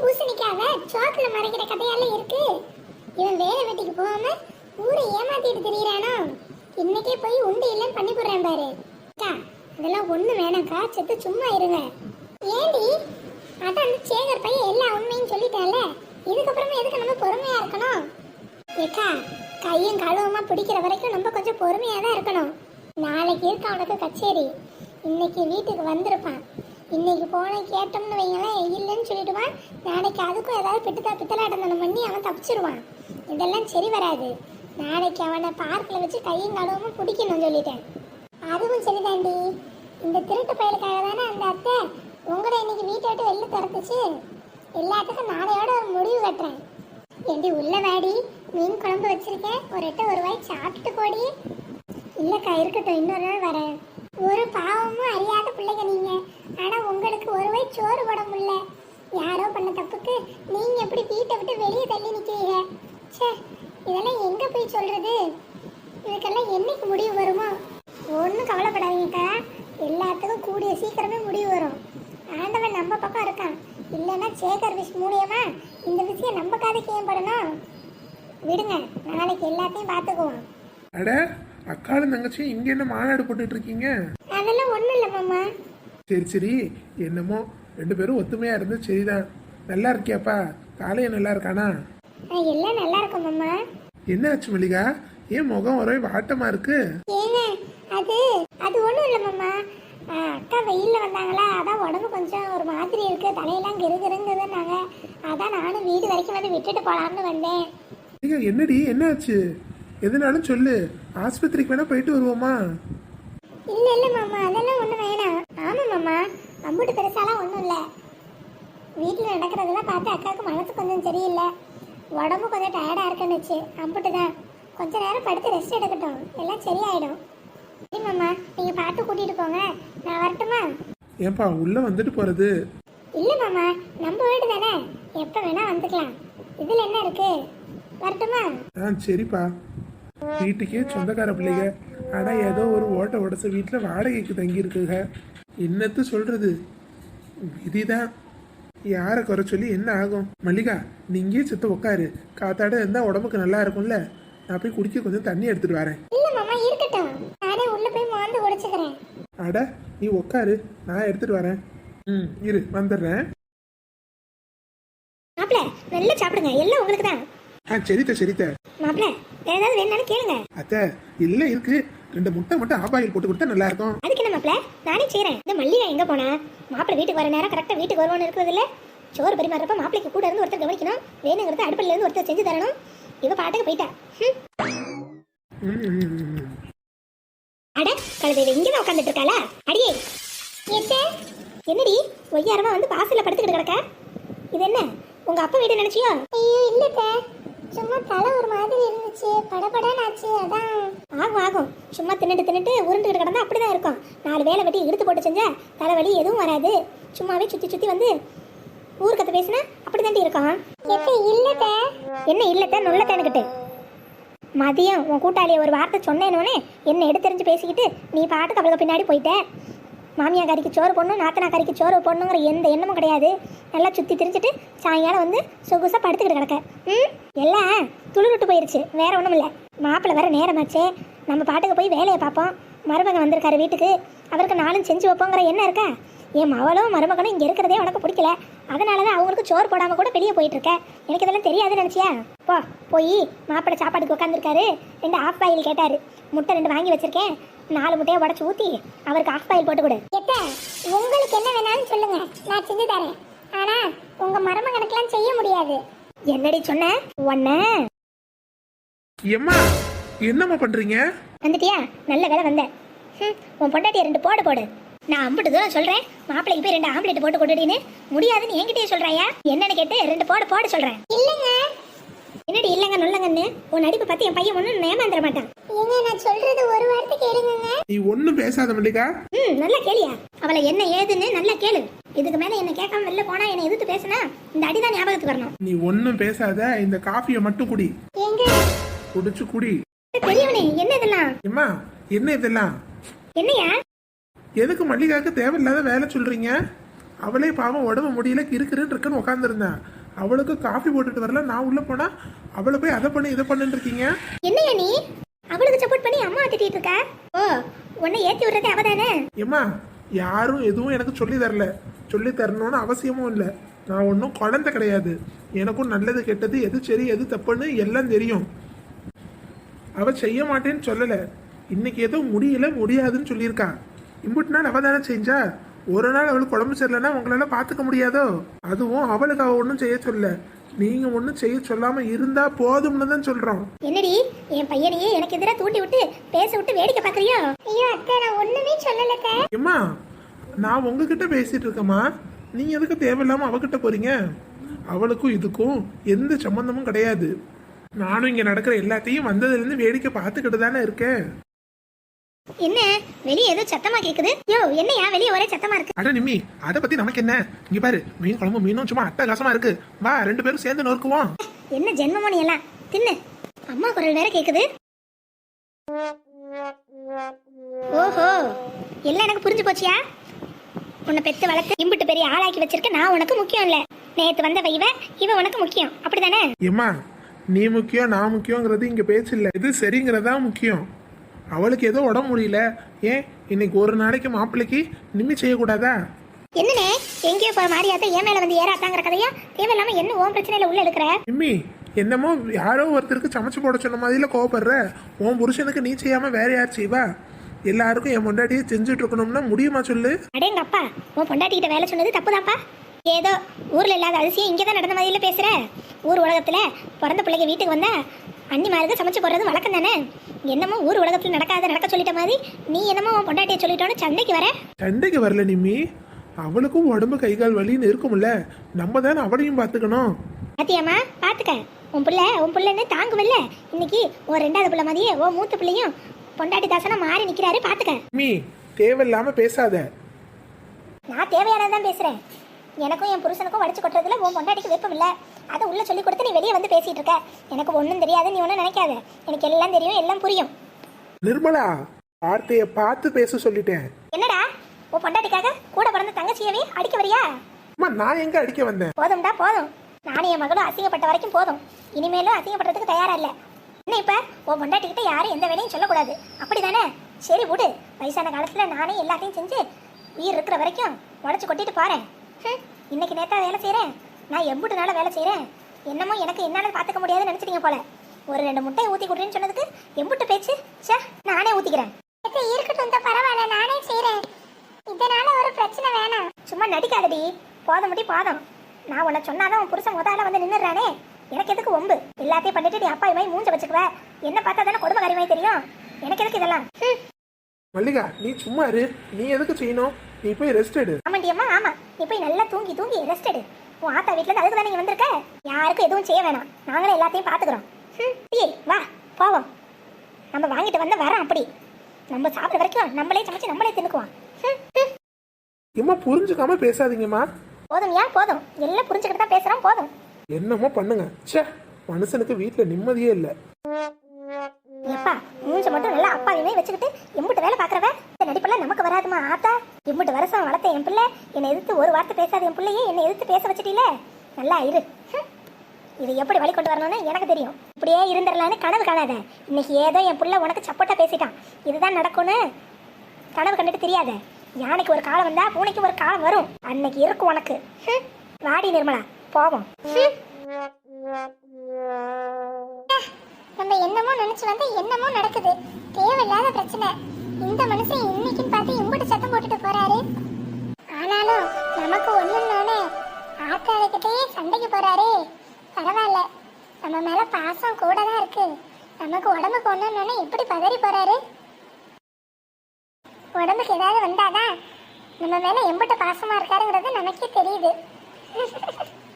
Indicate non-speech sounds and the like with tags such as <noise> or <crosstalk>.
பூசணிக்காவ சோத்துல மறைக்கிற கதையால இருக்கு. இவன் வேலை வெட்டிக்கு போகாம ஊரை ஏமாத்திட்டு திரியறானோ? இன்னைக்கே போய் உண்டு இல்லைன்னு பண்ணி போடுறேன் பாரு. அக்கா அதெல்லாம் ஒண்ணு வேணாம்க்கா. செத்து சும்மா இருங்க. ஏண்டி? அதான் அந்த சேகர் பையன் எல்லா உண்மையும் சொல்லிட்டேன்ல. இதுக்கப்புறமா எதுக்கு நம்ம பொறுமையா இருக்கணும்? ஏக்கா கையும் கழுவமா பிடிக்கிற வரைக்கும் நம்ம கொஞ்சம் பொறுமையா தான் இருக்கணும். நாளைக்கு இருக்கு அவனுக்கு கச்சேரி. இன்னைக்கு வீட்டுக்கு வந்திருப்பான். இன்னைக்கு போன கேட்டோம்னு வைங்களேன் இல்லைன்னு சொல்லிடுவான். நாளைக்கு அதுக்கும் ஏதாவது பிட்டுத்தா பித்தலாட்டம் பண்ணி அவன் தப்பிச்சிருவான். இதெல்லாம் சரி வராது. நாளைக்கு அவனை பார்க்கில் வச்சு கையும் கழுவாம பிடிக்கணும்னு சொல்லிட்டேன். அதுவும் சரிதாண்டி இந்த திருட்டு பயலுக்காக தானே அந்த அத்தை உங்களை இன்னைக்கு வீட்டை விட்டு வெளில திறந்துச்சு எல்லாத்துக்கும் நாளையோட ஒரு முடிவு கட்டுறேன். ஏண்டி உள்ள வாடி. மீன் குழம்பு வச்சிருக்கேன். ஒரு எட்டு ஒரு வாய் சாப்பிட்டு போடி. இல்லைக்கா இருக்கட்டும். இன்னொரு நாள் வரேன். ஒரு பாவமும் அறியாத பிள்ளைங்க நீங்கள் ஆனா உங்களுக்கு ஒரு வாய் சோறு போட முடியல. யாரோ பண்ண தப்புக்கு நீங்க எப்படி வீட்டை விட்டு வெளியே தள்ளி நிக்கிறீங்க? ச்சே இதெல்லாம் எங்க போய் சொல்றது? இதுக்கெல்லாம் என்னைக்கு முடிவு வருமோ? ஒன்றும் கவலைப்படாதீங்கக்கா எல்லாத்துக்கும் கூடிய சீக்கிரமே முடிவு வரும். ஆண்டவன் நம்ம பக்கம் இருக்கான். இல்லைன்னா சேகர் விஷ் மூலியமா இந்த விஷயம் நம்ம காதுக்கு ஏன் படணும்? விடுங்க நாளைக்கு எல்லாத்தையும் பார்த்துக்குவோம். அட அக்காலும் தங்கச்சியும் இங்க என்ன மாநாடு போட்டுட்டு இருக்கீங்க? அதெல்லாம் ஒன்றும் இல்லை மாமா. சரி சரி. என்னமோ ரெண்டு பேரும் ஒத்துமையா இருந்து சரிதான். நல்லா இருக்கியாப்பா? காலைய நல்லா இருக்கானா? எல்லாம் நல்லா இருக்கும் மாமா. என்ன ஆச்சு மல்லிகா? ஏன் முகம் ஒரே வாட்டமா இருக்கு? ஏங்க அது அது ஒன்றும் இல்லை மாமா. அக்கா வெயிலில் வந்தாங்களா? அதான் உடம்பு கொஞ்சம் ஒரு மாதிரி இருக்கு. தலையெல்லாம் கிருகிருங்குதுன்னாங்க அதான் நானும் வீடு வரைக்கும் வந்து விட்டுட்டு போகலாம்னு வந்தேன். மல்லிகா என்னடி? என்ன ஆச்சு எதுனாலும் சொல்லு. ஆஸ்பத்திரிக்கு வேணா போயிட்டு வருவோமா? இல்லை இல்லை மாமா அதெல்லாம் ஒன்றும் வேணாம். ஆமாம் மாமா அம்புட்டு பெருசாலாம் ஒன்றும் இல்லை. வீட்டில் நடக்கிறதெல்லாம் பார்த்து அக்காவுக்கு மனசு கொஞ்சம் சரியில்லை. உடம்பு கொஞ்சம் டயர்டாக இருக்குன்னுச்சு. அம்புட்டு தான். கொஞ்ச நேரம் படுத்து ரெஸ்ட் எடுக்கட்டும். எல்லாம் சரியாயிடும். சரி மாமா நீங்கள் பார்த்து கூட்டிகிட்டு போங்க. நான் வரட்டுமா? ஏன்பா உள்ள வந்துட்டு போறது? இல்லை மாமா நம்ம வீடு தானே. எப்போ வேணால் வந்துக்கலாம். இதில் என்ன இருக்கு? வரட்டுமா? ஆ சரிப்பா. வீட்டுக்கே சொந்தக்கார பிள்ளைங்க. ஆனா ஏதோ ஒரு ஓட்ட உடச்ச வீட்டுல வாடகைக்கு தங்கி இருக்குங்க என்னத்து சொல்றது? விதிதான். யாரை குறை சொல்லி என்ன ஆகும்? மல்லிகா நீங்கே செத்து உட்காரு காத்தாட இருந்தா உடம்புக்கு நல்லா இருக்கும்ல. நான் போய் குடிக்க கொஞ்சம் தண்ணி எடுத்துட்டு வரேன். அட நீ உட்காரு நான் எடுத்துட்டு வரேன். ம் இரு வந்துடுறேன். மாப்பிள்ள நல்லா சாப்பிடுங்க. எல்லாம் உங்களுக்கு தான் ஆ சரித்த சரித்த. வேற ஏதாவது வேணாலும் கேளுங்க. அத்தை இல்ல இருக்கு. ரெண்டு முட்டை மட்டும் ஆப்பாயில் போட்டு கொடுத்தா நல்லா இருக்கும் அதுக்கு என்ன மாப்பிள்ள நானே செய்றேன். இந்த மல்லிகா எங்க போனா? மாப்பிள்ள வீட்டுக்கு வர நேரம் கரெக்டா வீட்டுக்கு வருவான்னு இருக்கிறது இல்ல சோறு பரிமாறப்ப மாப்பிளைக்கு கூட இருந்து ஒருத்தர் கவனிக்கணும். வேணுங்கிறது அடுப்பில் இருந்து ஒருத்தர் செஞ்சு தரணும். இவ பாட்டுக்கு போயிட்டா. அட கழுதை இங்க தான் உட்காந்துட்டு இருக்காளா? அடியே. என்னடி ஒய்யாரமா வந்து வாசல்ல படுத்துக்கிட்டு கிடக்க? இது என்ன? உங்க அப்பா வீடு நினைச்சியோ? ஐயோ இல்ல சும்மா தலை ஒரு மாதிரி இருந்துச்சு. படபடன்னு ஆச்சு அதான் ஆகும் ஆகும் சும்மா தின்னுட்டு தின்னுட்டு உருண்டுகிட்டு கிடந்தா அப்படிதான் இருக்கும். நாலு வேலை வெட்டி இழுத்து போட்டு செஞ்சா தலைவலி எதுவும் வராது. சும்மாவே சுத்தி சுத்தி வந்து ஊருக்கத்தை பேசினா அப்படிதாண்டி இருக்கும். இல்லத்த? என்ன இல்லத்த? நுள்ளத்தனுக்கிட்டு மதியம் உன் கூட்டாளியை ஒரு வார்த்தை சொன்னேனோனே என்ன எடுத்தெறிஞ்சு பேசிக்கிட்டு நீ பாட்டுக்கு அவளுக்கு பின்னாடி போயிட்ட. மாமியா கறிக்கு சோறு போடணும் நாத்தனா கறிக்கு சோறு போடணுங்கிற எந்த எண்ணமும் கிடையாது. நல்லா சுற்றி திரிஞ்சிட்டு சாயங்காலம் வந்து சொகுசாக படுத்துக்கிட்டு கிடக்க. ம்? எல்லாம் துளுருட்டு போயிருச்சு. வேற ஒன்றும் இல்லை. மாப்பிள்ளை வர நேரமாச்சே. நம்ம பாட்டுக்கு போய் வேலையை பார்ப்போம். மருமகன் வந்திருக்காரு வீட்டுக்கு. அவருக்கு நாளும் செஞ்சு வைப்போங்கிற என்ன இருக்கா? என் மவளும் மருமகனும் இங்கே இருக்கிறதே உனக்கு பிடிக்கல. அதனால தான் அவங்களுக்கு சோறு போடாமல் கூட வெளியே போயிட்டு இருக்க. எனக்கு இதெல்லாம் தெரியாதுன்னு நினச்சியா? போ போய் மாப்பிள்ளை சாப்பாட்டுக்கு உட்காந்துருக்காரு ரெண்டு ஆஃப் பாயில் முட்டை ரெண்டு வாங்கி வச்சுருக்கேன். நாலு முட்டையை உடச்சு ஊற்றி அவருக்கு ஆஃப் பாயில் போட்டு கொடு. உங்களுக்கு என்ன வேணாலும் சொல்லுங்க. நான் செஞ்சு தரேன். ஆனா உங்க மருமகனுக்கெல்லாம் செய்ய முடியாது. என்னடி சொன்ன? உன்ன. எம்மா என்னம்மா பண்றீங்க? வந்துட்டியா? நல்ல வேலை வந்த. உன் பொண்டாட்டிய ரெண்டு போடு போடு. நான் அம்பிட்டு தூரம் சொல்றேன். மாப்பிள்ளைக்கு போய் ரெண்டு ஆம்லெட் போட்டு கொடுடின்னு முடியாதுன்னு என்கிட்டயே சொல்றாயா? என்னன்னு கேட்டு ரெண்டு போடு போட சொல்றேன். இல்லங்க என்னடி இல்லங்க நொல்லங்கன்னு? உன் நடிப்பு பத்தி என் பையன் ஒன்னும் ஏமாந்துட மாட்டான். ஏங்க நான் சொல்றது ஒரு வார்த்தை கேளுங்க நீ ஒன்னும் பேசாத மல்லிகா. ம் நல்லா கேளியா? அவளை என்ன ஏதுன்னு நல்லா கேளு. இதுக்கு மேல என்ன கேட்காம வெளில போனா என்ன எதிர்த்து பேசினா இந்த அடிதான் ஞாபகத்துக்கு வரணும். நீ ஒன்னும் பேசாத இந்த காஃபியை மட்டும் குடி. எங்க குடிச்சு குடி. பெரியவனே என்ன இதெல்லாம்? எம்மா என்ன இதெல்லாம்? என்னையா? எதுக்கு மல்லிகாக்கு தேவையில்லாத வேலை சொல்றீங்க? அவளே பாவம் உடம்பு முடியல கிறுக்கிறுன்னு இருக்குன்னு உட்காந்துருந்தா அவளுக்கு காஃபி போட்டுட்டு வரல. நான் உள்ள போனா அவளை போய் அதை பண்ணு இதை பண்ணுன்னு இருக்கீங்க? என்னையா நீ? அவளுக்கு சப்போர்ட் பண்ணி அம்மா திட்டிட்டு இருக்க? ஓ உன்னை ஏத்தி விடுறதே அவதானே ஏம்மா யாரும் எதுவும் எனக்கு சொல்லி தரல. சொல்லி தரணும்னு அவசியமும் இல்லை. நான் ஒன்றும் குழந்தை கிடையாது. எனக்கும் நல்லது கெட்டது எது சரி எது தப்புன்னு எல்லாம் தெரியும். அவ செய்ய மாட்டேன்னு சொல்லலை. இன்னைக்கு ஏதோ முடியல முடியாதுன்னு சொல்லியிருக்கா. இம்புட்டு நாள் அவ தானே செஞ்சா? ஒரு நாள் அவளுக்கு உடம்பு சரியில்லைன்னா உங்களால பார்த்துக்க முடியாதோ? அதுவும் அவளுக்கு அவ ஒன்றும் செய்ய சொல்ல நீங்க ஒன்றும் செய்ய சொல்லாம இருந்தா போதும்னு தான் சொல்றோம். என்னடி? என் பையனையே எனக்கு எதிராக தூண்டி விட்டு பேச விட்டு வேடிக்கை பாக்குறியோ? ஐயோ அத்தை நான் ஒண்ணுமே சொல்லலக்க. ஏம்மா நான் உங்ககிட்ட பேசிட்டு இருக்கேம்மா. நீங்க எதுக்கு தேவையில்லாம அவகிட்ட போறீங்க? அவளுக்கும் இதுக்கும் எந்த சம்பந்தமும் கிடையாது. நானும் இங்க நடக்கிற எல்லாத்தையும் வந்ததுல இருந்து வேடிக்கை பார்த்துக்கிட்டு தானே இருக்கேன். என்ன? வெளியே ஏதோ சத்தமா கேக்குது. யோ என்னையா? வெளியே ஒரே சத்தமா இருக்கு. அட நிம்மி அதை பத்தி நமக்கு என்ன? இங்க பாரு மீன் குழம்பு மீனும் சும்மா அட்டகாசமா இருக்கு. வா ரெண்டு பேரும் சேர்ந்து நொறுக்குவோம். என்ன ஜென்மமோ நீ எல்லாம்? தின்னு. அம்மா குரல் வேற கேக்குது. ஓஹோ எல்லாம் எனக்கு புரிஞ்சு போச்சியா? உன்னை பெத்து வளர்த்து இம்புட்டு பெரிய ஆளாக்கி வச்சிருக்க நான் உனக்கு முக்கியம் இல்ல. நேத்து வந்த இவ இவ உனக்கு முக்கியம். அப்படிதானே? ஏம்மா நீ முக்கியம் நான் முக்கியங்கிறது இங்க பேச்சு இல்ல. இது சரிங்கிறதா முக்கியம். அவளுக்கு ஏதோ உடம்பு முடியல. ஏன்? இன்னைக்கு ஒரு நாளைக்கு மாப்பிள்ளைக்கு நிம்மி செய்யக்கூடாதா? என்னனே எங்கேயோ போற மாதிரியாத்த என் மேல வந்து ஏறாத்தாங்கிற கதையா? தேவையில்லாம என்ன ஓன் பிரச்சனையில உள்ள எடுக்கிற? நிம்மி என்னமோ யாரோ ஒருத்தருக்கு சமைச்சு போட சொன்ன மாதிரில கோவப்படுற. உன் புருஷனுக்கு நீ செய்யாம வேற யார் செய்வா? எல்லாருக்கும் என் முன்னாடியே செஞ்சுட்டு இருக்கணும்னா முடியுமா சொல்லு? அடேங்க அப்பா உன் பொண்டாட்டிகிட்ட வேலை சொன்னது தப்புதான்ப்பா. ஏதோ ஊர்ல இல்லாத அதிசயம் இங்கே தான் நடந்த மாதிரில பேசுற. ஊர் உலகத்துல பிறந்த பிள்ளைங்க வீட்டுக்கு வந்தா அன்னிமாருக்கு சமைச்சு போடுறது வழக்கம் தானே என்னமோ ஊர் உலகத்துல நடக்காத நடக்க சொல்லிட்ட மாதிரி நீ என்னமோ உன் பொண்டாட்டியை சொல்லிட்டோன்னு சண்டைக்கு வர? சண்டைக்கு வரல நிம்மி. அவளுக்கும் உடம்பு கை கால் வலின்னு இருக்கும்ல. நம்ம தானே அவளையும் பார்த்துக்கணும். பாத்தியாம்மா? பாத்துக்க. உன் பிள்ளை உன் பிள்ளைன்னு தாங்குவில்ல இன்னைக்கு ஒரு ரெண்டாவது பிள்ளை மாதிரியே ஓ மூத்த பிள்ளையும் பொண்டாட்டி தாசனா மாறி நிக்கிறாரு. பாத்துக்க. நிம்மி தேவையில்லாம பேசாத. நான் தேவையானதான் பேசுறேன். எனக்கும் என் புருஷனுக்கும் வடிச்சு கொட்டுறதுல உன் பொண்டாட்டிக்கு விருப்பம் இல்ல. அதை உள்ள சொல்லி கொடுத்து நீ வெளியே வந்து பேசிட்டு இருக்க. எனக்கு ஒன்றும் தெரியாது நீ ஒன்றும் நினைக்காத. எனக்கு எல்லாம் தெரியும் எல்லாம் புரியும். நிர்மலா வார்த்தையை பார்த்து பேச சொல்லிட்டேன். என்னடா? உன் பொண்டாட்டிக்காக கூட பிறந்த தங்கச்சியவே அடிக்க வரியா? அம்மா நான் எங்க அடிக்க வந்தேன்? போதும்டா போதும். நானும் என் மகளும் அசிங்கப்பட்ட வரைக்கும் போதும். இனிமேலும் அசிங்கப்படுறதுக்கு தயாரா இல்ல. என்ன இப்ப? உன் பொண்டாட்டிக்கிட்ட யாரும் எந்த வேலையும் சொல்லக்கூடாது. அப்படிதானே? சரி விடு. வயசான காலத்துல நானே எல்லாத்தையும் செஞ்சு உயிர் இருக்கிற வரைக்கும் உடச்சு கொட்டிட்டு போறேன். ஹம், இன்னைக்கு நேத்தா வேலை செய்றேன். நான் எம்புட்டு வேலை செய்றேன். என்னமோ எனக்கு என்னால பாத்துக்க முடியாதுன்னு நினைச்சிட்டீங்க போல. ஒரு ரெண்டு முட்டையை ஊத்தி கொடுறேன்னு சொன்னதுக்கு எம்புட்டு பேச்சு சே நானே ஊத்திக்கிறேன். இருக்கட்டும் இந்த பரவாயில்ல நானே செய்றேன். இதனால ஒரு பிரச்சனை வேணாம். சும்மா நடிக்காதடி. போதும் முடி போதும். நான் உன்னை சொன்னாதான் உன் புருஷன் முதல்ல வந்து நின்னுறானே எனக்கு எதுக்கு ஒம்பு எல்லாத்தையும் பண்ணிட்டு நீ அப்பா இமாய் மூஞ்ச வச்சுக்குவ. என்ன பார்த்தா தானே கொடுமைக்காரியமாய் தெரியும்? எனக்கு எதுக்கு இதெல்லாம்? மல்லிகா நீ சும்மா இரு. நீ எதுக்கு செய்யணும்? நீ போய் ரெஸ்ட் எடு. ஆமாண்டி அம்மா ஆமா. நீ போய் நல்லா தூங்கி தூங்கி ரெஸ்ட் எடு. உன் ஆத்தா வீட்டுல அதுக்கு தானே வந்திருக்க? யாருக்கும் எதுவும் செய்ய வேணாம். நாங்களே எல்லாத்தையும் பாத்துக்கிறோம். ஹம், டீ, வா போவோம். நம்ம வாங்கிட்டு வந்த வரோம் அப்படி. நம்ம சாப்பிட வரைக்கும் நம்மளே சமைச்சு நம்மளே தின்னுக்குவோம். இம்மா புரிஞ்சுக்காம பேசாதீங்கம்மா. போதும் ஏன் போதும். எல்லாம் புரிஞ்சுக்கிட்டு தான் பேசுறோம் போதும். என்னமோ பண்ணுங்க. ச்சே மனுஷனுக்கு வீட்டுல நிம்மதியே இல்லை. எப்பா மூஞ்ச மட்டும் நல்லா அப்பாவியுமே வச்சுக்கிட்டு எம்பிட்டு வேலை பாக்குறவ இந்த நடிப்பெல்லாம் நமக்கு வராதுமா ஆத்தா? எம்பிட்டு வருஷம் வளர்த்த என் பிள்ளை என்னை எதிர்த்து ஒரு வார்த்தை பேசாத என் பிள்ளையே என்னை எதிர்த்து பேச வச்சுட்டீல? நல்லா இரு. இது எப்படி வழி கொண்டு வரணும்னு எனக்கு தெரியும். இப்படியே இருந்துடலான்னு கனவு காணாத. இன்னைக்கு ஏதோ என் பிள்ளை உனக்கு சப்போட்டா பேசிட்டான். இதுதான் நடக்கும்னு கனவு கண்டுட்டு தெரியாத. யானைக்கு ஒரு காலம் வந்தா பூனைக்கு ஒரு காலம் வரும். அன்னைக்கு இருக்கும் உனக்கு. வாடி நிர்மலா போவோம். ஹம். நம்ம என்னமோ நினைச்சு வந்து என்னமோ நடக்குது. தேவையில்லாத பிரச்சனை. இந்த மனுஷன் இன்னைக்குன்னு பார்த்து இம்புட்டு சத்தம் போட்டுட்டு போறாரு. ஆனாலும் நமக்கு ஒண்ணுன்னோனே ஆத்தாளுக்கிட்டே சண்டைக்கு போறாரு. பரவாயில்ல. நம்ம மேல பாசம் கூட தான் இருக்கு. நமக்கு உடம்புக்கு ஒண்ணுன்னோனே எப்படி பதறி போறாரு. உடம்புக்கு ஏதாவது வந்தாதான் நம்ம மேல எம்பிட்டு பாசமா இருக்காருங்கிறது நமக்கே தெரியுது. <laughs>